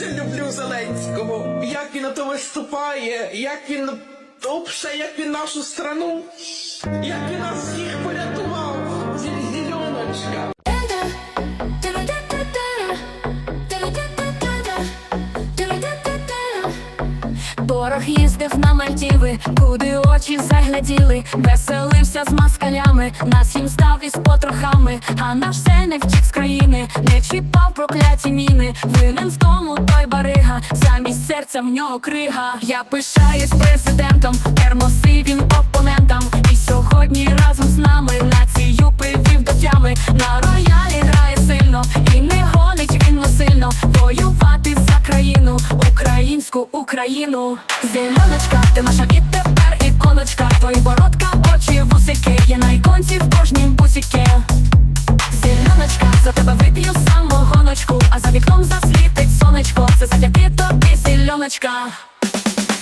дуже люблю Зеленського. Як він на то виступає, як він обше, як він нашу страну, як він нас всіх порятував. Зеленочка. Порох їздив на Мальдіви, куди очі загляділи, веселився з москалями, нас їм став із потрохами, а наш все не втік з країни, не чіпав прокляті міни, винен в тому той барига, замість серця в нього крига. Я пишаюсь президентом, термосивім опонентам. І сьогодні разом з нами націю привів до тями. На роялі грає сильно і не гонить він насильно воювати за країну, українську Україну. Зеленочка, ти наша і тепер іконочка. Твої бородка, очі, вусики, є на іконці зеленочка.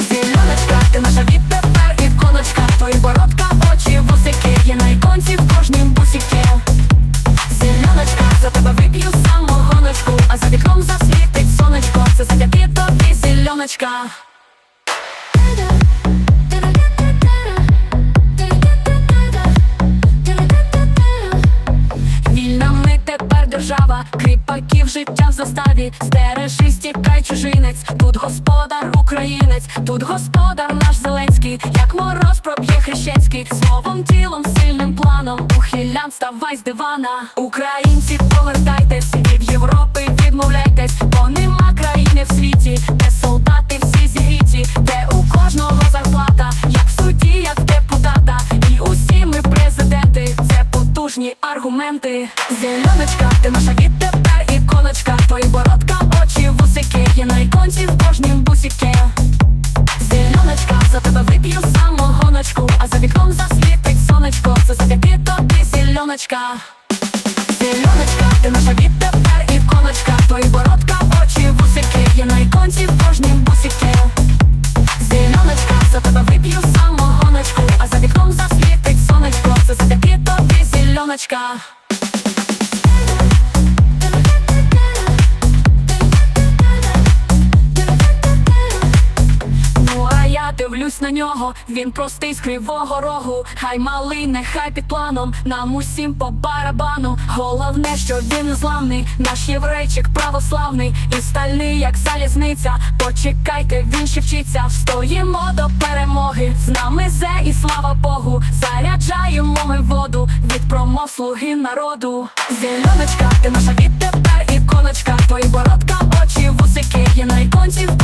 Зеленочка, ти наша відтепер іконочка. Твої бородка, очі, вусики, є на іконці в кожнім бусіки. Зеленочка, за тебе вип'ю самогоночку, а за вікном засвітить сонечко. Це завдяки тобі, зеленочка. Кріпаків життя в заставі, стережи, стікай чужинець, тут господар українець, тут господар наш Зеленський, як мороз проб'є хрещенський, словом, тілом, сильним планом, ухилян, ставай з дивана. Українці, повертайтесь, від Європи відмовляйтесь, бо нема країни в світі, де солдати потужні аргументи. Зеленочка, ти наша відтепер іконочка, твої бородка, очі, вусики, є на іконці в кожнім бусіки. Зеленочка, за тебе вип'ю самогоночку, а за вікном засвітить сонечко, це завдяки тобі, зеленочка. Зеленочка, ти наша відтепер іконочка, твої бородка, зеленочка. На нього, він простий з кривого рогу. Хай малий, нехай під планом, нам усім по барабану. Головне, що він зламний, наш єврейчик православний і стальний, як залізниця. Почекайте, він ще вчиться, встоїмо до перемоги. З нами зе і слава Богу, заряджаємо ми воду від промов слуги народу. Зеленочка, ти наша відтепер іконочка, твої бородка, очі, вусики, є на іконці в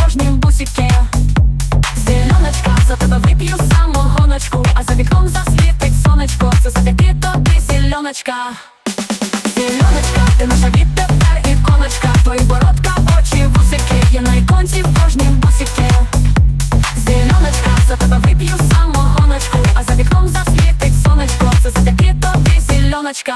завдяки тобі, зеленочка. Зеленочка, ти наша відтепер іконочка, твої бородка, очі, вусики, є на іконці в кожнім бусике Зеленочка, за тебе вип'ю самогоночку, а за вікном засвітить сонечко, це завдяки тобі, зеленочка.